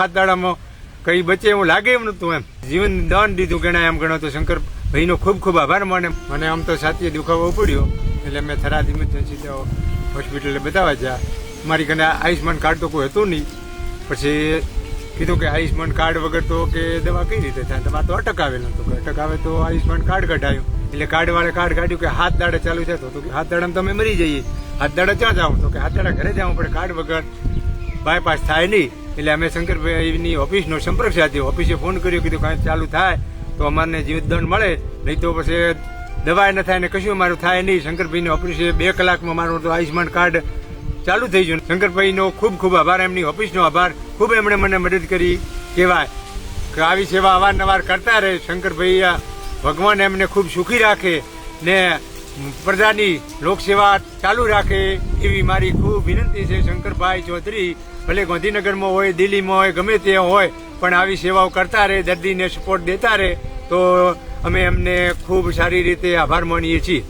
હાથ દાડામાં કઈ બચે એવું લાગે એમ નતું એમ. જીવન દાન દીધું ગણાય એમ ગણો તો શંકર ભાઈનો ખૂબ ખૂબ આભાર માને. મને આમ તો સાચી દુખાવો પડ્યો એટલે મેં થરાદ ઇમરજન્સી તો હોસ્પિટલે બતાવવા ગયા મારી કને આયુષ્યમાન કાર્ડ તો કોઈ હતું નહીં. પછી કીધું કે આયુષ્યમાન કાર્ડ વગર તો કે દવા કઈ રીતે થાય? તમારે તો અટક આવેલ નતો કે અટક તો આયુષ્માન કાર્ડ કઢાયું. એટલે કાર્ડ વાળે કાર્ડ કાઢ્યું કે હાથ દાડે ચાલુ છે તો કે હાથ દાડામાં તમે મરી જઈએ. હાથ દાડા ક્યાં જાઓ તો કે હાથ દાડા ઘરે જવું પડે કાર્ડ વગર બાયપાસ થાય નહીં. એટલે અમે શંકરભાઈની ઓફિસનો સંપર્ક સાધ્યો ઓફિસે ફોન કર્યો, કીધું કાંઈ ચાલુ થાય તો અમારને જીવતદંડ મળે. નહીં તો પછી દવાએ ન થાય ને કશું મારું થાય નહીં. શંકરભાઈની ઓફિસે બે કલાકમાં મારું તો આયુષ્માન કાર્ડ ચાલુ થઈ ગયું. શંકરભાઈનો ખૂબ ખૂબ આભાર. એમની ઓફિસનો આભાર. ખૂબ એમણે મને મદદ કરી. કહેવાય કે આવી સેવા અવારનવાર કરતા રહે. શંકરભાઈ ભગવાન એમને ખૂબ સુખી રાખે ને પ્રજાની લોકસેવા ચાલુ રાખે એવી મારી ખૂબ વિનંતી છે. શંકરભાઈ ચૌધરી ભલે ગાંધીનગરમાં હોય, દિલ્હીમાં હોય, ગમે તે હોય, પણ આવી સેવાઓ કરતા રહે, દર્દીને સપોર્ટ દેતા રહે, તો અમે એમને ખૂબ સારી રીતે આભાર માનીએ છીએ.